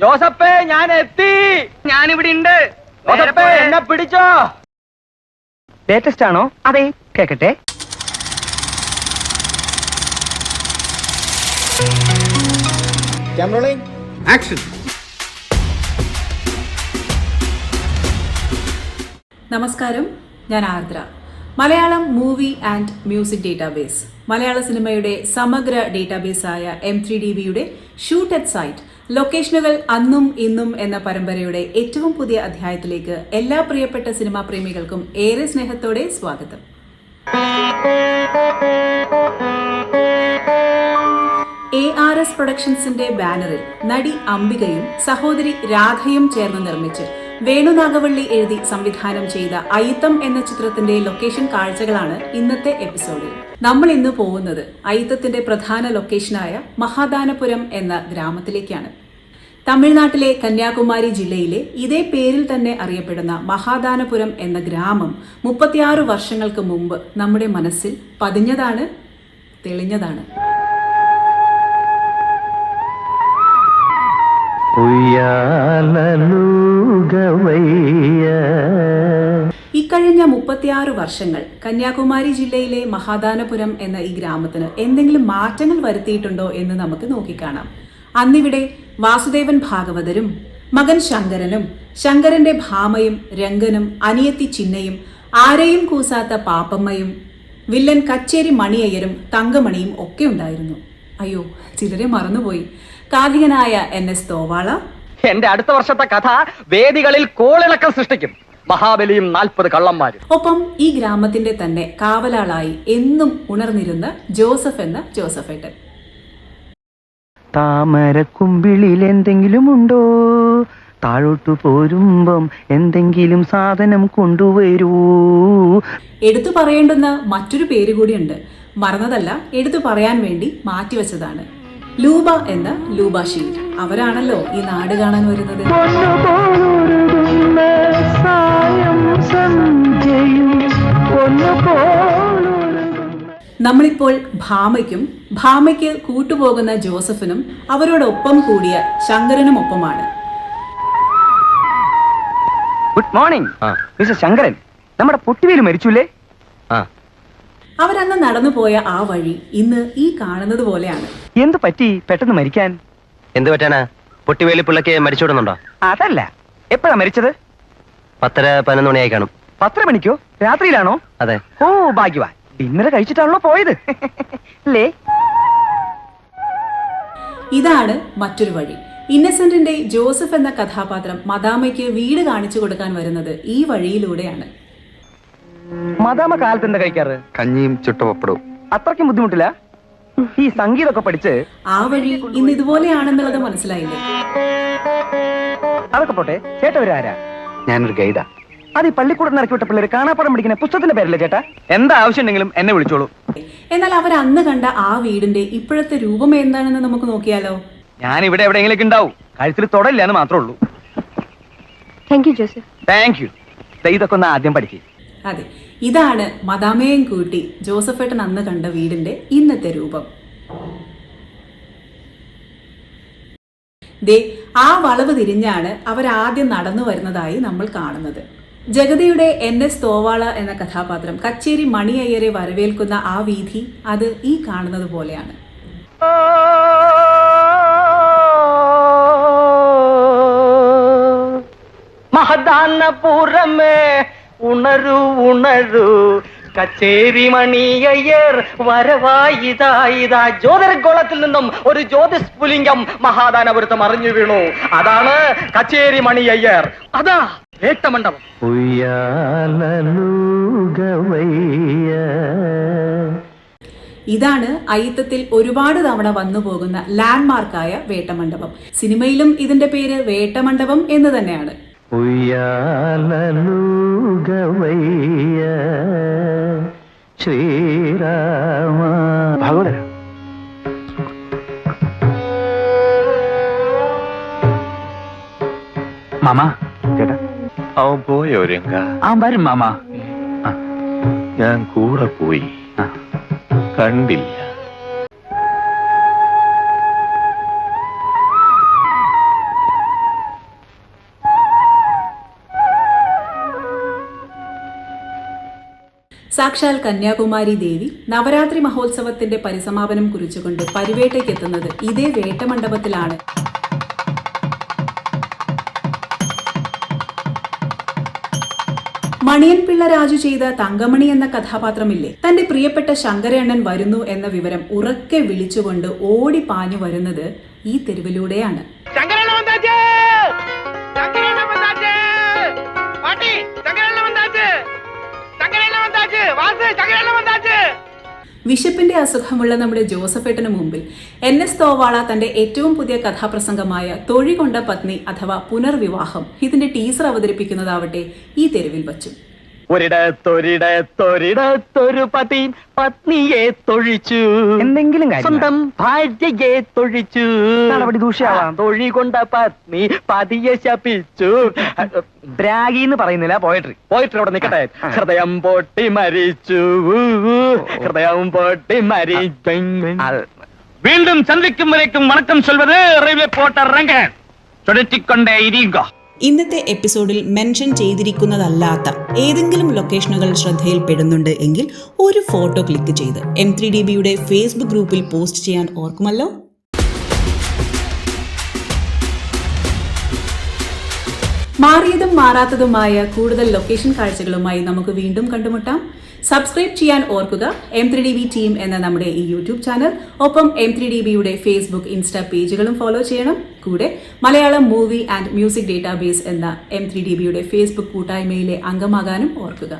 ജോസപ്പേ ഞാൻ എത്തി ഞാനിവിടെ ഉണ്ട് ജോസപ്പേ എന്നെ പിടിച്ചോ. ലേറ്റസ്റ്റ് ആണോ അതെ. കേക്കട്ടെ. ആക്ഷൻ. നമസ്കാരം. ഞാൻ Ardra. Malayalam movie and music database മലയാള സിനിമയുടെ സമഗ്ര ഡേറ്റാബേസായ എം ത്രീ ഡി ബിയുടെ ഷൂട്ട് അറ്റ് സൈറ്റ് ലൊക്കേഷനുകൾ അന്നും ഇന്നും എന്ന പരമ്പരയുടെ ഏറ്റവും പുതിയ അധ്യായത്തിലേക്ക് എല്ലാ പ്രിയപ്പെട്ട സിനിമാ പ്രേമികൾക്കും ഏറെ സ്നേഹത്തോടെ സ്വാഗതം. എ ആർ എസ് പ്രൊഡക്ഷൻസിന്റെ ബാനറിൽ നടി അംബികയും സഹോദരി രാധയും ചേർന്ന് നിർമ്മിച്ച് വേണുനാഗവള്ളി എഴുതി സംവിധാനം ചെയ്ത അയിത്തം എന്ന ചിത്രത്തിന്റെ ലൊക്കേഷൻ കാഴ്ചകളാണ് ഇന്നത്തെ എപ്പിസോഡിൽ നമ്മൾ ഇന്ന് പോകുന്നത് അയിത്തത്തിന്റെ പ്രധാന ലൊക്കേഷനായ മഹാദാനപുരം എന്ന ഗ്രാമത്തിലേക്കാണ്. തമിഴ്നാട്ടിലെ കന്യാകുമാരി ജില്ലയിലെ ഇതേ പേരിൽ തന്നെ അറിയപ്പെടുന്ന മഹാദാനപുരം എന്ന ഗ്രാമം മുപ്പത്തിയാറ് വർഷങ്ങൾക്ക് മുമ്പ് നമ്മുടെ മനസ്സിൽ പതിഞ്ഞതാണ് തെളിഞ്ഞതാണ്. ഇക്കഴിഞ്ഞ മുപ്പത്തിയാറ് വർഷങ്ങൾ കന്യാകുമാരി ജില്ലയിലെ മഹാദാനപുരം എന്ന ഈ ഗ്രാമത്തിന് എന്തെങ്കിലും മാറ്റങ്ങൾ വരുത്തിയിട്ടുണ്ടോ എന്ന് നമുക്ക് നോക്കിക്കാണാം. അന്നിവിടെ വാസുദേവൻ ഭാഗവതരും മകൻ ശങ്കരനും ശങ്കരന്റെ ഭാമയും രംഗനും അനിയത്തി ചിന്നയും ആരെയും കൂസാത്ത പാപ്പമ്മയും വില്ലൻ കച്ചേരി മണിയയ്യരും തങ്കമണിയും ഒക്കെ ഉണ്ടായിരുന്നു. അയ്യോ ചിലരെ മറന്നുപോയി. കാഥികനായ എൻ എസ് തോവാള. എന്റെ അടുത്ത വർഷത്തെ കഥ വേദികളിൽ കോളിളക്കം സൃഷ്ടിക്കും. മഹാബലിയും നാൽപ്പത് കള്ളന്മാരും. ഒപ്പം ഈ ഗ്രാമത്തിന്റെ തന്നെ കാവലാളായി എന്നും ഉണർന്നിരുന്ന ജോസഫ് എന്ന ജോസഫേട്ടൻ താമരക്കുമ്പിളിൽ എന്തെങ്കിലും ഉണ്ടോ? താഴോട്ടു പോരുമ്പം എന്തെങ്കിലും സാധനം കൊണ്ടുവരൂ. എടുത്തു പറയേണ്ടുന്ന മറ്റൊരു പേര് കൂടിയുണ്ട്. മറന്നതല്ല എടുത്തു പറയാൻ വേണ്ടി മാറ്റിവെച്ചതാണ്. ലൂബ എന്ന ലൂബ അവരാണല്ലോ ഈ നാട് കാണാൻ വരുന്നത്. നമ്മളിപ്പോൾ ഭാമയ്ക്കും ഭാമയ്ക്ക് കൂട്ടുപോകുന്ന ജോസഫിനും അവരോടൊപ്പം കൂടിയ ശങ്കരനും ഒപ്പമാണ് ഗുഡ് മോർണിംഗ് മിസ്റ്റർ ശങ്കരൻ നമ്മുടെ പൊട്ടിവേൽ മരിച്ചുല്ലേ? അവരന്ന് നടന്നുപോയ ആ വഴി ഇന്ന് ഈ കാണുന്നത് പോലെയാണ്. എന്ത് പറ്റി പെട്ടെന്ന് മരിക്കാൻ? എന്ത് പറ്റാനാ? പൊട്ടിവേലി പിള്ളക്ക് മരിച്ചുവിടുന്നുണ്ടോ? അതല്ല. എപ്പോഴാ മരിച്ചത്? പത്തര പതിനൊന്ന് മണിയായി കാണും. പത്തര മണിക്കോ? രാത്രിയിലാണോ? അതെ. ഓ ഭാഗ്യവാൻ ഡിന്നർ കഴിച്ചിട്ടാണല്ലോ പോയത്. അല്ലേ ഇതാണ് മറ്റൊരു വഴി. ഇന്നസെന്റിന്റെ ജോസഫ് എന്ന കഥാപാത്രം മദാമയ്ക്ക് വീട് കാണിച്ചു കൊടുക്കാൻ വരുന്നത് ഈ വഴിയിലൂടെയാണ്. മദാമ കാലത്ത് എന്താ കഴിക്കാറ്? കഞ്ഞിയും ചുട്ടുപപ്പടവും അത്രയ്ക്കും ബുദ്ധിമുട്ടില്ല? ഈ സംഗീതമൊക്കെ പഠിച്ച് ആ വഴി ഇന്ന് ഇതുപോലെയാണെന്നുള്ളത് മനസ്സിലായില്ലേ? അതൊക്കെ പോട്ടെ ചേട്ടവരാരാ ഞാനൊരു ഗൈഡാ. അത് ഈ പള്ളിക്കൂടം ഇറക്കി വിട്ട പിള്ളേർ കാണാപ്പടം പഠിക്കുന്ന പുസ്തകത്തിന്റെ പേരല്ലേ ചേട്ടാ? എന്താ ആവശ്യം ഉണ്ടെങ്കിലും എന്നെ വിളിച്ചോളൂ. എന്നാൽ അവർ അന്ന് കണ്ട ആ വീടിന്റെ ഇപ്പോഴത്തെ രൂപം എന്താണെന്ന് നമുക്ക് നോക്കിയാലോ? ഞാൻ ഇവിടെ എവിടെയെങ്കിലും ഉണ്ടാവും. കഴുത്തിൽ തൊടല്ല എന്ന് മാത്രമേ ഉള്ളൂ. Thank you Joseph thank you ഇതൊക്കെ ഒന്ന് ആദ്യം പഠിക്കും. അതെ. ഇതാണ് മദാമയും കൂട്ടി ജോസഫേട്ടൻ അന്ന് കണ്ട വീടിന്റെ ഇന്നത്തെ രൂപം. ദേ ആ വളവ് തിരിഞ്ഞാണ് അവർ ആദ്യം നടന്നു വരുന്നതായി നമ്മൾ കാണുന്നത്. ജഗതിയുടെ എൻ എസ് തോവാള എന്ന കഥാപാത്രം കച്ചേരി മണിയയ്യരെ വരവേൽക്കുന്ന ആ വീഥി അത് ഈ കാണുന്നത് പോലെയാണ്. മഹദാനപുരമേ ഉണരു ഉണരു. കച്ചേരി മണിയയ്യർ വരവായിതായിതാ ജ്യോതിർഗോളത്തിൽ നിന്നും ഒരു ജ്യോതിസ് പുലിംഗം മഹാദാനപുരത്ത് അറിഞ്ഞു വീണു. അതാണ് കച്ചേരി മണിയയ്യർ. അതാ വേട്ടമണ്ഡപം. ഉയ്യാലൂകവയ്യ ഇതാണ് അയിത്തത്തിൽ ഒരുപാട് തവണ വന്നു പോകുന്ന ലാൻഡ്മാർക്കായ വേട്ടമണ്ഡപം. സിനിമയിലും ഇതിന്റെ പേര് വേട്ടമണ്ഡപം എന്ന് തന്നെയാണ്. ഉയ്യാലൂകവയ്യ മാമാ. ചേട്ടാ. അവൻ പോയോ രംഗ വരും മാമാ. ഞാൻ കൂടെ പോയി. കണ്ടില്ല. സാക്ഷാൽ കന്യാകുമാരി ദേവി നവരാത്രി മഹോത്സവത്തിന്റെ പരിസമാപനം കുറിച്ചുകൊണ്ട് പരിവേട്ടയ്ക്കെത്തുന്നത് ഇതേ വേട്ടമണ്ഡപത്തിലാണ്. മണിയൻ പിള്ള രാജു ചെയ്ത തങ്കമണി എന്ന കഥാപാത്രമില്ലേ? തന്റെ പ്രിയപ്പെട്ട ശങ്കരേണ്ണൻ വരുന്നു എന്ന വിവരം ഉറക്കെ വിളിച്ചുകൊണ്ട് ഓടി പാഞ്ഞു വരുന്നത് ഈ തെരുവിലൂടെയാണ്. ശങ്കരേണ്ണൻ വിശപ്പിന്റെ അസുഖമുള്ള നമ്മുടെ ജോസഫേട്ടന് മുമ്പിൽ. എൻ എസ് തോവാള തന്റെ ഏറ്റവും പുതിയ കഥാപ്രസംഗമായ തൊഴികൊണ്ട പത്നി അഥവാ പുനർവിവാഹം ഇതിന്റെ ടീസർ അവതരിപ്പിക്കുന്നതാവട്ടെ ഈ തെരുവിൽ വച്ചു. ഒരിടത്തൊരിടത്തൊരിടത്തൊരു പതി പത്നിയെ തൊഴിച്ചു. എന്തെങ്കിലും സ്വന്തം ഭാര്യയെ തൊഴിച്ചു. തൊഴി കൊണ്ട പത്നി പതിയെ ശപിച്ചു. ദ്രാഗി എന്ന് പറയുന്നില്ല പോയട്രി. പോയട്രി അവിടെ നിൽക്കട്ടെ. ഹൃദയം പൊട്ടി മരിച്ചു. ഹൃദയം പൊട്ടി മരിച്ചു വീണ്ടും ചന്ദ്രിക്കും വരയ്ക്കും വണക്കം ചൊൽവത് റെയിൽവേ പോർട്ടർ രംഗൻ. ചുഴറ്റിക്കൊണ്ടേ ഇരിക്കുക. ഇന്നത്തെ എപ്പിസോഡിൽ മെൻഷൻ ചെയ്തിരിക്കുന്നതല്ലാത്ത ഏതെങ്കിലും ലൊക്കേഷനുകൾ ശ്രദ്ധയിൽപ്പെടുന്നുണ്ട് എങ്കിൽ ഒരു ഫോട്ടോ ക്ലിക്ക് ചെയ്ത് എം ത്രീ ഡി ബിയുടെ ഫേസ്ബുക്ക് ഗ്രൂപ്പിൽ പോസ്റ്റ് ചെയ്യാൻ ഓർക്കുമല്ലോ. മാറിയതും മാറാത്തതുമായ കൂടുതൽ ലൊക്കേഷൻ കാഴ്ചകളുമായി നമുക്ക് വീണ്ടും കണ്ടുമുട്ടാം. സബ്സ്ക്രൈബ് ചെയ്യാൻ ഓർക്കുക. M three D B team എന്ന നമ്മുടെ ഈ യൂട്യൂബ് ചാനൽ ഒപ്പം എം ത്രീ ഡി ബിയുടെ ഫേസ്ബുക്ക് ഇൻസ്റ്റാ പേജുകളും ഫോളോ ചെയ്യണം. കൂടെ Malayalam movie and music database എന്ന എം ത്രീ ഡി ബിയുടെ ഫേസ്ബുക്ക് കൂട്ടായ്മയിലെ അംഗമാകാനും ഓർക്കുക.